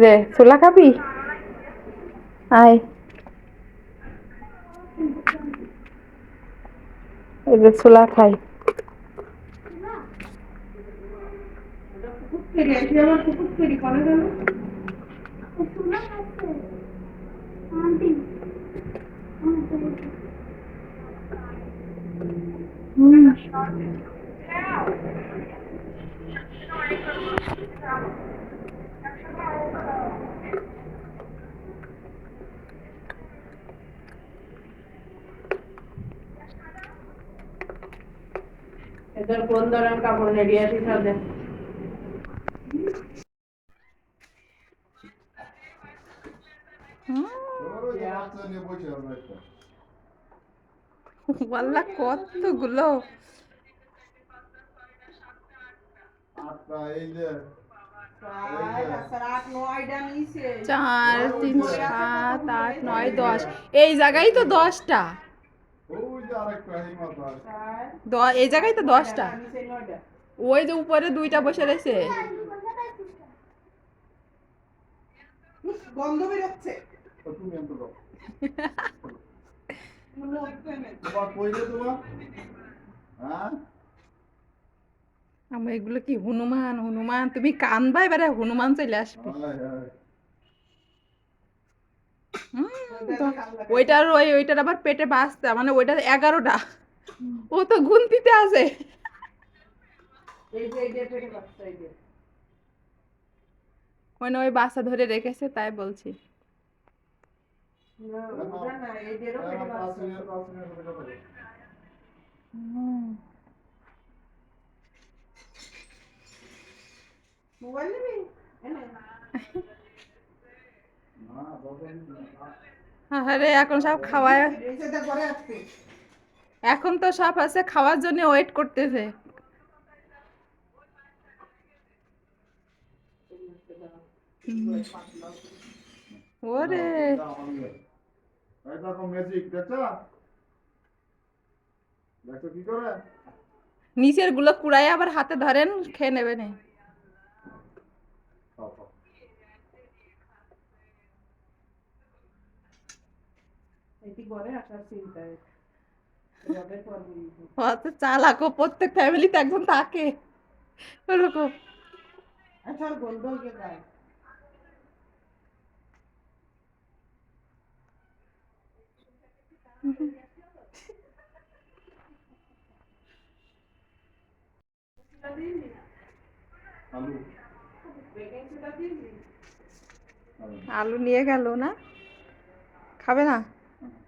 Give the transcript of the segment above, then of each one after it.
যে ছোলা খাবি? আয়। এই যে ছোলা খাই। এদের কোন ধরনের কাপড় রেডি আছে তাদের? ওয়াল্লা কতগুলো? চার তিন সাত আট নয় দশ। এই জায়গায় তো দশটা। এই জায়গায় তো দশটা। ওই যে উপরে দুইটা বসে রয়েছে। গন্ধ বেরোচ্ছে আমার এগুলো কি হনুমান? হনুমান তুমি কানবা এবারে হনুমান চলে আসবে। হুম, ওইটার ওই ওইটার আবার পেটে বাঁচতে মানে ওইটার এগারোটা। ও তো গুনতিতে আছে। মানে ওই বাচ্চা ধরে রেখেছে তাই বলছি। না ওটা না এই যে এরও পেটে বাচ্চা মোবাইল নিবি আরে এখন সব খাওয়ায় এখন তো সব আছে খাওয়ার জন্য ওয়েট করতেছে। ওরে। নিচেরগুলো কুড়াই আবার হাতে ধরেন খেয়ে নেবে না। অত চালাকো প্রত্যেক ফ্যামিলিতে একজন থাকে। ওরকম। আচ্ছা আলু নিয়ে গেল না? খাবে না?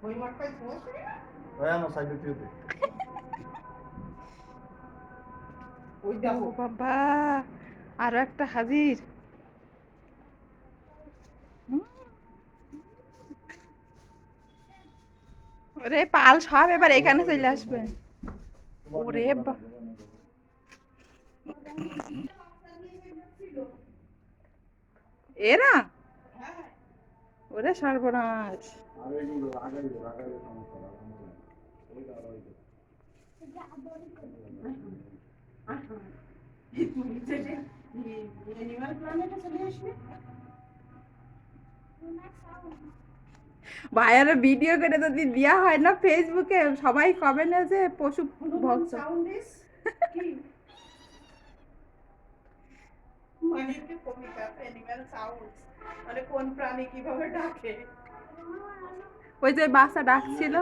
তো বই ওই আনো সাইডে দিয়ে ওই দেখো। বাবা আরও একটা হাজির। ওরে পাল সব এবার এখানে চলে আসবে। ওরে বা- এরা? ওরে সর্বনাশ। না ভাইয়ারা ভিডিও করে যদি দেওয়া হয় না ফেসবুকে সবাই কমেন্টে যে পশু ভক্ত। মানে মানে কোন প্রাণী কীভাবে ডাকে? ওই যে বাসা ডাকছিল।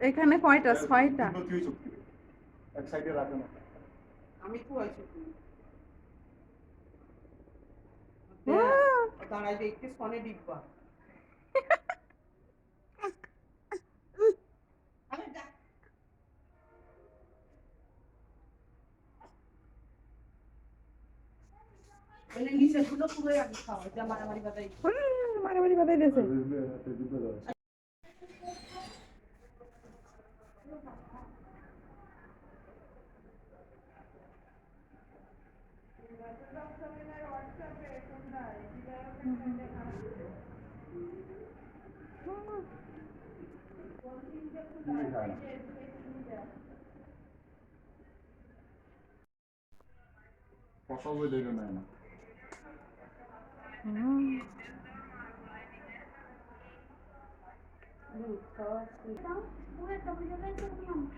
এখানে কয়টা? ছয়টা। দাঁড়াই দেখতে ফোনে ডিব্বা আরে ডাক মানে নিচেরগুলো পুরোই আগে খাওয়া যা মারামারি বাদাই উম, মারামারি বাদাই দিয়েছে। কথাও Ну. Там будет объявление в нем.